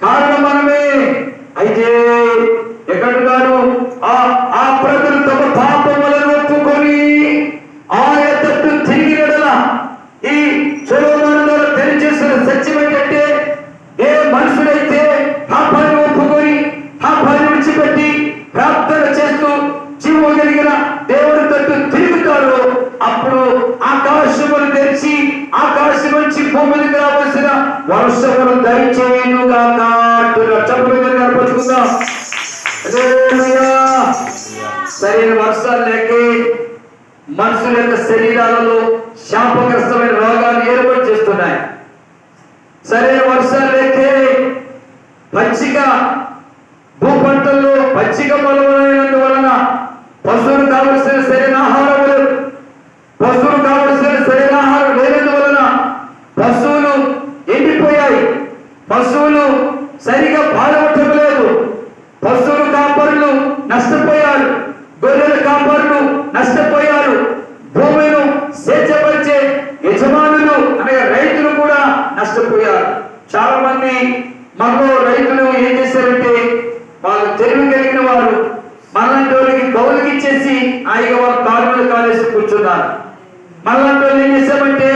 కారణం మనమే అయితే ఎక్కడున్నాను ఆ ఆ ప్రజలు తమ పాపములను ఒప్పుకొని ఆయన తట్టు తిరిగి ఈ సొలొమోను ద్వారా తెలియజేసిన సత్యం ఏంటంటే ఏ మనుషుడైతే పాపాన్ని ఒప్పుకొని పాపాన్ని విడిచిపెట్టి ప్రార్థన చేస్తూ జీవం కలిగిన దేవుడి తట్టు తిరుగుతాడు అప్పుడు ఆకాశములు తెరిచి ఆకాశం నుంచి భూమికి రావాల్సిన వర్షం దయచేయను గాక చెప్పలు కనపరుచుకుందాం హల్లెలూయా. వర్షాలు లేక మనుషుల యొక్క శరీరాలలో శాపగ్రస్తమైన రోగాలు ఏర్పాటు చేస్తున్నాయి శరీర వర్షాలు లేకే పచ్చిక భూపంటల్లో పచ్చిక పొలమైనందువలన పశువులు సరిగా పాల్గొట్టడం పశువులు కాపరులు నష్టపోయారు. గొర్రెల కాపరులు నష్టపోయారు. భూమిను స్వేచ్ఛపరిచే యజమానులు అనగా రైతులు కూడా నష్టపోయారు. చాలా మంది మనలో రైతులు ఏం చేశారంటే వాళ్ళు తెలివి కలిగిన వారు మనలాంటి వాళ్ళకి కౌలుకి ఇచ్చేసి ఆయన వాళ్ళ కాలు మీద కాలేసి కూర్చున్నారు. మనలాంటి వాళ్ళు ఏం చేశామంటే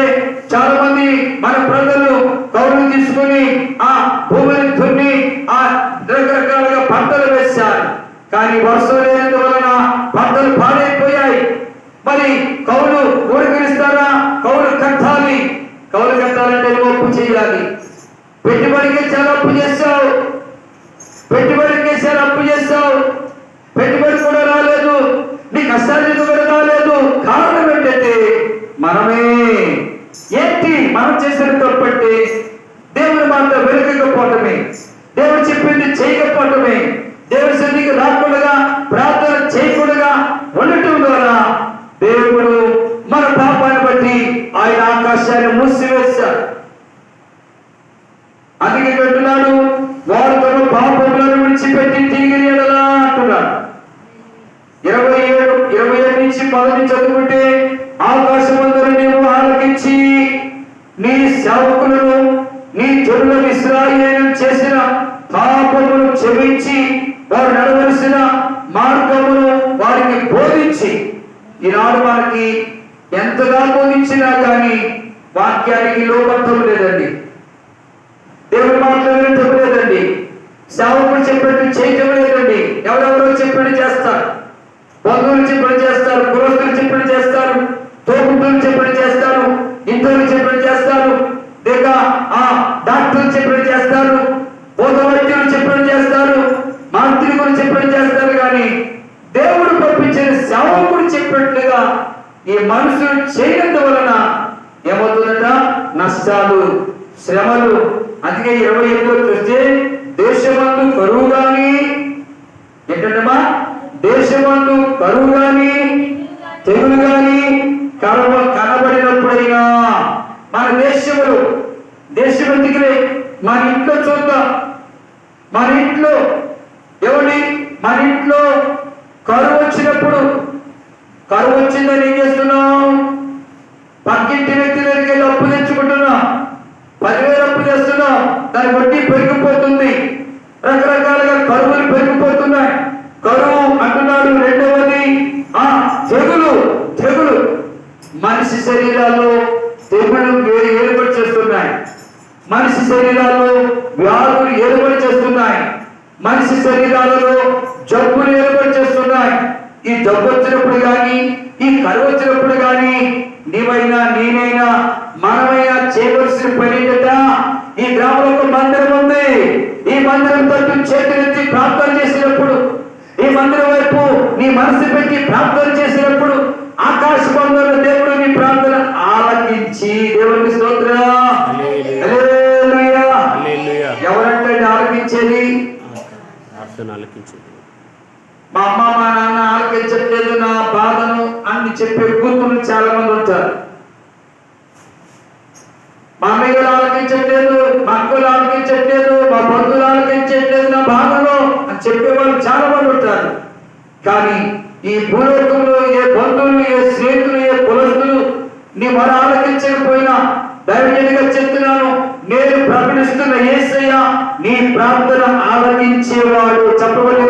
మన ప్రజలు కౌలు తీసుకుని ఆ భూమిని దున్ని ఆ రకరకాలుగా పంటలు వేశారు. కానీ వర్షం లేనందువలన పంటలు పాడైపోయాయి. మరి కౌలు ఊరికరిస్తారా? కౌలు కట్టాలి. కౌలు కట్టాలంటే నువ్వు అప్పు చేయాలి. పెట్టుబడికి చాలా అప్పు చేస్తావు. పెట్టుబడికి చాలా అప్పు చేస్తావు. పెట్టుబడి కూడా రాలేదు. నీ కష్టాలు కూడా రాలేదు. కారణం ఏంటంటే మనమే ఏంటి మనం చేసిన తప్పంటే? దేవుని మాట వెనుకకపోవటమే. దేవుడు చెప్పింది చేయకపోవటమే. దేవుడి సన్నిధికి రాకుండా ప్రార్థన చేయకుండా ఉండటం ద్వారా దేవుడు మన పాపాన్ని బట్టి ఆయన ఆకాశాన్ని మూసివేశారు అందుకే అంటున్నాడు వారు తమ పాపములను విడిచిపెట్టి తిరిగి ఎడలా అంటున్నాడు. ఇరవై ఏడు ఇరవై ఏడు నుంచి పదవి చదువుకుంటే ఆకాశం అందరూ ఆలకించి నీ సేవకులను నీ జరుల ఇస్రాయేలు చేసిన పాపమును క్షమించి వారు నడవలసిన మార్గమును వారికి బోధించి. ఈనాడు వారికి ఎంతగా బోధించినా కానీ వాక్యానికి లోపత్వం లేదండి. దేవుడు మాటలు లేదండి. సేవకుడు చెప్పినట్టు చేయటం లేదండి. ఎవరెవరో చెప్పినట్టు చేస్తారు. బంధువులు చెప్పినట్టు చేస్తారు గృహస్థులు చెప్పినట్టు చేస్తారు తోబుట్టులు చెప్పినట్టు చేస్తారు ఇంటర్లు చెప్పినట్టు చేస్తారు లేక ఆ డాక్టర్లు చెప్పినట్టు చేస్తారు పోత వైద్యులు చెప్పినట్టు చేస్తారు మాంత్రికులు చెప్పినట్టు చేస్తారు కానీ దేవుడు పంపించిన సేవకుడు చెప్పినట్లుగా ఈ మనుషులు చేయనంత వలన ఏమవుతుందట? నష్టాలు శ్రమలు. అందుకే ఇరవై ఎనిమిదిలో చూస్తే దేశమందు కరువు గాని ఏంటంటమ్మా? దేశమందు కరువు గాని తెగులు గాని కరవ కనబడినప్పుడైనా మన దేశములు దేశం ఎందుకులే? మన ఇంట్లో చూద్దాం. మన ఇంట్లో ఎవరి మన ఇంట్లో కరువు వచ్చినప్పుడు కరువు వచ్చిందని ఏం చేస్తున్నావు? పక్కింటి వ్యక్తి దగ్గరికి వెళ్ళి అప్పు తెచ్చుకుంటున్నా పదివేలు అప్పు చేస్తున్నాం దాని వడ్డీ పెరిగిపోతుంది. రకరకాలుగా కరువులు పెరిగిపోతున్నాయి. కరువు అంటున్నాడు రెండవది. ఆ తెగులు తెగులు. మనిషి శరీరాల్లో తెగులు ఏర్పడి చేస్తున్నాయి. మనిషి శరీరాల్లో వ్యాధులు ఏర్పడి చేస్తున్నాయి. మనిషి శరీరాలలో జబ్బులు ఏర్పడి చేస్తున్నాయి. ఈ జబ్బు వచ్చినప్పుడు కానీ ఈ కరువు వచ్చినప్పుడు కానీ నీవైనా నేనైనా మనమైనా చేయవలసిన పని ఈ గ్రామంలో ఒక మందిరం ఉంది. ఈ మందిరం తట్టు చేతులెత్తి ప్రార్థన చేసినప్పుడు ఈ మందిరం వైపు నీ మనసు పెట్టి ప్రార్థన చేసినప్పుడు ఆకాశ బంధువుల దేవుడు నీ ప్రార్థన ఆలకించి. దేవునికి స్తోత్ర. ఎవరంటే ఆలకించేది? ఆలకించింది. మా అమ్మ మా నాన్న ఆలకించట్లేదు నా బాధను అని చెప్పే కూతురు చాలా మంది ఉంటారు. మా అమ్మగారు చెప్పలేదు మా అక్కలు చెప్పలేదు మా బంధువులు చెప్పలేదు నా బాధను అని చెప్పే వాళ్ళు చాలా మంది ఉంటారు. కానీ ఈ భూలోకంలో ఏ బంధువులు ఏ స్నేహితులు ఏ కులస్తులు నీ మన ఆలకించకపోయినా దైవజనిగా చెప్తున్నాను నేను ప్రకటిస్తున్న ఏసయ్య నీ ప్రార్థన ఆలకించేవాడు. చెప్పబడి